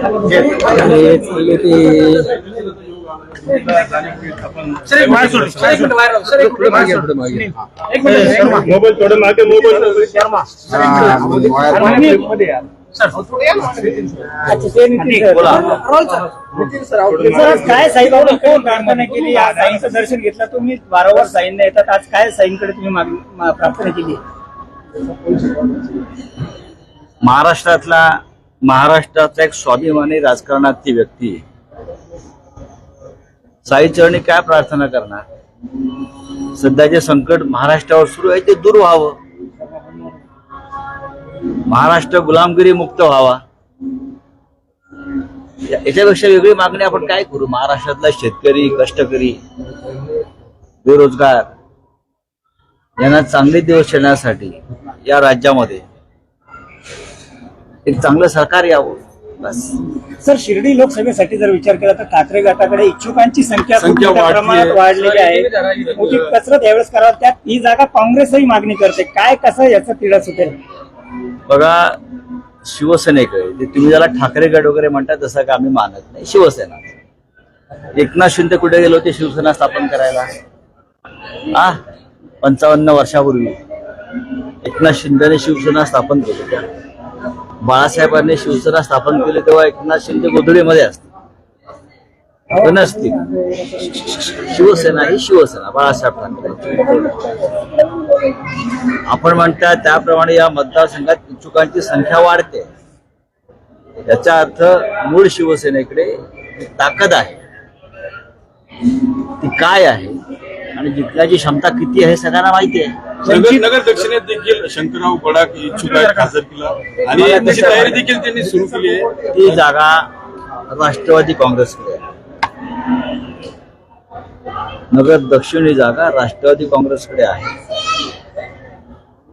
आणि पहिले ते पुढे मागे पुढे मागे. मोबाईल थोडं मागे मोबाईल सर, काय साईबाबा कोण प्रार्थना केली? आज साईंचं दर्शन घेतलं तुम्ही वारंवार साईंना येतात. आज काय साईंकडे तुम्ही मागणी मा- प्रार्थना केली? महाराष्ट्रातला महाराष्ट्राचा एक स्वाभिमानी राजकारणातली व्यक्ती. साई चरणी काय प्रार्थना करणार? सध्याचे संकट महाराष्ट्रावर सुरू आहे ते दूर व्हावं. महाराष्ट्र गुलामगिरी मुक्त व्हावा. याच्यापेक्षा वेगळी मागणी आपण काय करू? महाराष्ट्रातला शेतकरी कष्टकरी बेरोजगार यांना चांगले दिवस येण्यासाठी या राज्यामध्ये एक चांगलं सरकार यावं. बस. सर शिर्डी लोकसभेसाठी जर विचार केला तर ठाकरे गटाकडे इच्छुकांची संख्या खूप संख्या मोठ्या वाढलीये. प्रमाणात वाढलेली आहे. मोठी कसरत यावेळेस करावं. त्यात ही जागा काँग्रेसही मागणी करते. काय कसं याचं तिढा सुटेल? बघा शिवसेनेकडे ते तुम्ही ज्याला ठाकरे गट वगैरे म्हणता तसं का आम्ही मानत नाही. शिवसेना. एकनाथ शिंदे कुठे गेले होते शिवसेना स्थापन करायला? आ? पंचावन्न वर्षापूर्वी. एकनाथ शिंदेने शिवसेना स्थापन केली. बाळासाहेबांनी शिवसेना स्थापन केली तेव्हा एकनाथ शिंदे गोधडीमध्ये असते. पण नसतील शिवसेना ही शिवसेना बाळासाहेब ठाकरे. आपण म्हणता त्याप्रमाणे या मतदारसंघात इच्छुकांची संख्या वाढते. याचा अर्थ मूळ शिवसेनेकडे ताकद आहे ती काय आहे आणि जिंकण्याची क्षमता किती आहे सगळ्यांना माहिती आहे. नगर नगर दक्षिणेत देखील शंकरराव गडाख इच्छुक खासदारकीला. आणि त्याची तयारी देखील त्यांनी सुरू केली आहे. ती जागा राष्ट्रवादी काँग्रेसकडे आहे. नगर दक्षिण ही जागा राष्ट्रवादी काँग्रेसकडे आहे.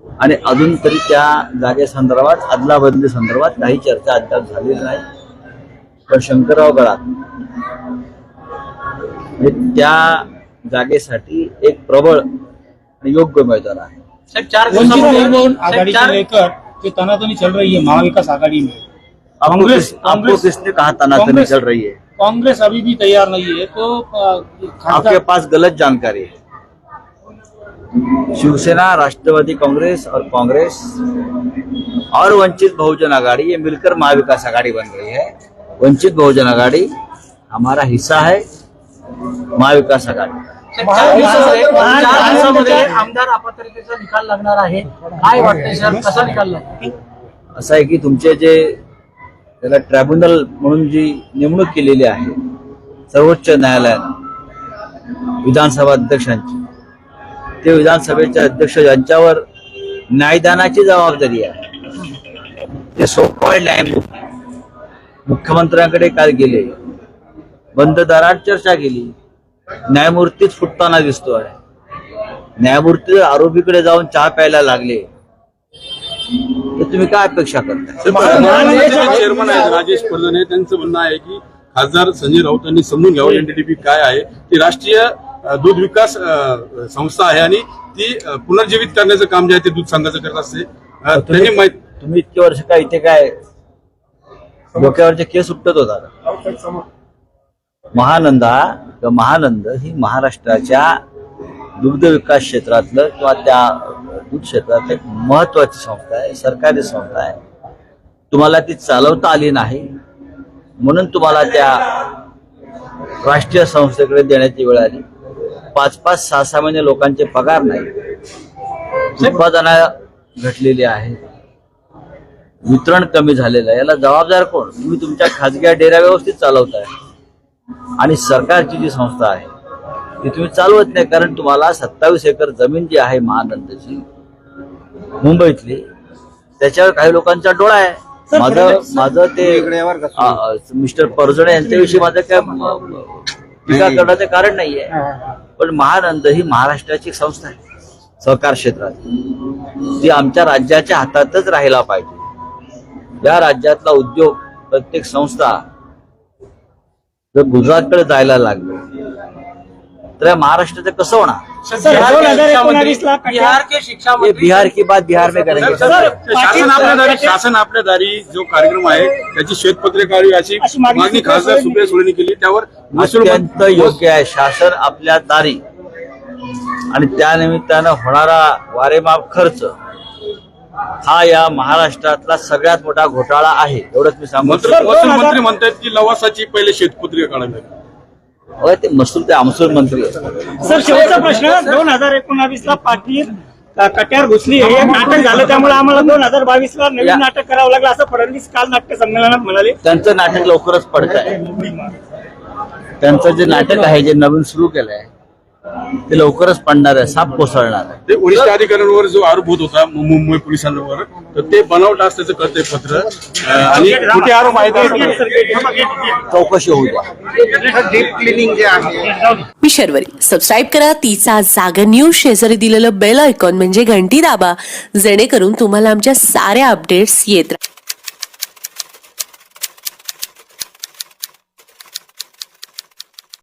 आणि अजून तरी त्या जागेसंदर्भात अदलाबदली संदर्भात काही चर्चा अद्याप झालेली नाही. पण शंकरराव गडाख हे त्या जागेसाठी एक प्रबळ आणि योग्य उमेदवार आहे वंचित बहुजन आघाड़ी को लेकर जो तनातनी चल रही है महाविकास आघाड़ी में आपको कांग्रेस- किस- आपको कांग्रेस- किसने कहा तनातनी कांग्रेस- चल रही है कांग्रेस अभी भी तैयार नहीं है तो आपके खासदार पास गलत जानकारी है। शिवसेना राष्ट्रवादी कांग्रेस और कांग्रेस और वंचित बहुजन आघाड़ी ये मिलकर महाविकास आघाड़ी बन रही है। वंचित बहुजन आघाड़ी हमारा हिस्सा है महाविकास आघाड़ी। महाराष्ट्रामध्ये आमदार अपात्रतेचा निकाल लागणार आहे. काय वाटतंय सर? कसा निकाल लागतो असं आहे की तुमचे जे त्याला ट्रायब्युनल म्हणून जी नेमणूक केलेली आहे सर्वोच्च न्यायालयानं विधानसभा अध्यक्षांची ते विधानसभेचे अध्यक्ष यांच्यावर न्यायदानाची जबाबदारी आहे ते सोपवाय न्यायमूर्ती मुख्यमंत्र्यांकडे काल गेले बंद दारात चर्चा केली न्यायमूर्तीच फुटताना दिसतोय. न्यायमूर्ती जर आरोपीकडे जाऊन चहा प्यायला लागले तर तुम्ही काय अपेक्षा करताय? महाराष्ट्राचे चेअरमन आहेत राजेश परदने त्यांचं म्हणणं आहे की खासदार संजय राऊतांनी समजून घ्यावं एनडीडीपी काय आहे. ती राष्ट्रीय दूध विकास संस्था आहे आणि ती पुनर्जीवित करण्याचं काम जे आहे ते दूध संघाचं करत असते. त्यांनी माहीत तुम्ही इतके वर्ष काय इथे काय डोक्यावरचे केस उपटत होता? महानंदा किंवा महानंद ही महाराष्ट्राच्या दुग्ध विकास क्षेत्रातलं किंवा त्या दूध क्षेत्रातलं एक महत्वाची संस्था आहे सरकारी संस्था आहे. तुम्हाला ती चालवता आली नाही म्हणून तुम्हाला त्या राष्ट्रीय संस्थेकडे देण्याची वेळ आली. पाच पाच सहा सहा महिने लोकांचे पगार नाही. उत्पादना घटलेली आहे वितरण कमी झालेलं आहे. याला जबाबदार कोण? तुम्ही तुमच्या खाजगी डेऱ्या व्यवस्थित चालवताय. आणि सरकारची जी संस्था आहे ती तुम्ही चालवत नाही कारण तुम्हाला सत्तावीस एकर जमीन जी आहे महानंदची मुंबईतली त्याच्यावर काही लोकांचा डोळा आहे. माझं माझं ते मिस्टर परजणे यांच्याविषयी माझं काय टीका करण्याचं कारण नाहीये. पण महानंद ही महाराष्ट्राची संस्था आहे सहकार क्षेत्रात. ती आमच्या राज्याच्या हातातच राहायला पाहिजे. या राज्यातला उद्योग प्रत्येक संस्था जर गुजरातकडे जायला लागलो तर या महाराष्ट्राचं कसं होणार? बिहार के शिक्षा ये मंत्री बिहार की बात बिहार में करेंगे शासन आपल्या दारी शासन आपल्या दारी जो कार्यक्रम आहे त्याची श्वेतपत्रे काढावी अशी मागणी खासदार सुप्रिया सुळेंनी केली. त्यावर अत्यंत योग्य आहे. शासन आपल्या दारी. आणि त्यानिमित्तानं होणारा वारेमाप खर्च हा या महाराष्ट्रातला सगळ्यात मोठा घोटाळा आहे एवढंच मी सांगू मंत्री सर, दोन महसूल हजार- मंत्री म्हणतात की लवासाची पहिले शेतपत्रिका काढावी होय, ते मसूर ते आमसूर मंत्री. सर शेवटचा प्रश्न दोन हजार एकोणावीस ला पाटील कट्यार घुसली हे नाटक झालं त्यामुळे आम्हाला दोन हजार बावीस ला नवीन नाटक करावं लागलं असं फडणवीस काल नाट्य संमेलनात म्हणाले. त्यांचं नाटक लवकरच पडत आहे त्यांचं जे नाटक आहे जे नवीन सुरू केलं आहे ते लवकरच पडणार आहे साप कोसळणार आहे. ते वरिष्ठ अधिकाऱ्यांवर जो आरोप होत होता मु- मुंबई पोलिसांवर तर ते बनावट असल्याचं कळतंय पत्र. अं, आणि कुठे आरोप आहेत चौकशी होऊ द्या. मी शर्वरी. सबस्क्राईब करा तिचा जागर न्यूज शेजारी दिलेलं बेल आयकॉन म्हणजे घंटी दाबा. जेणेकरून तुम्हाला आमच्या साऱ्या अपडेट्स येत राहतील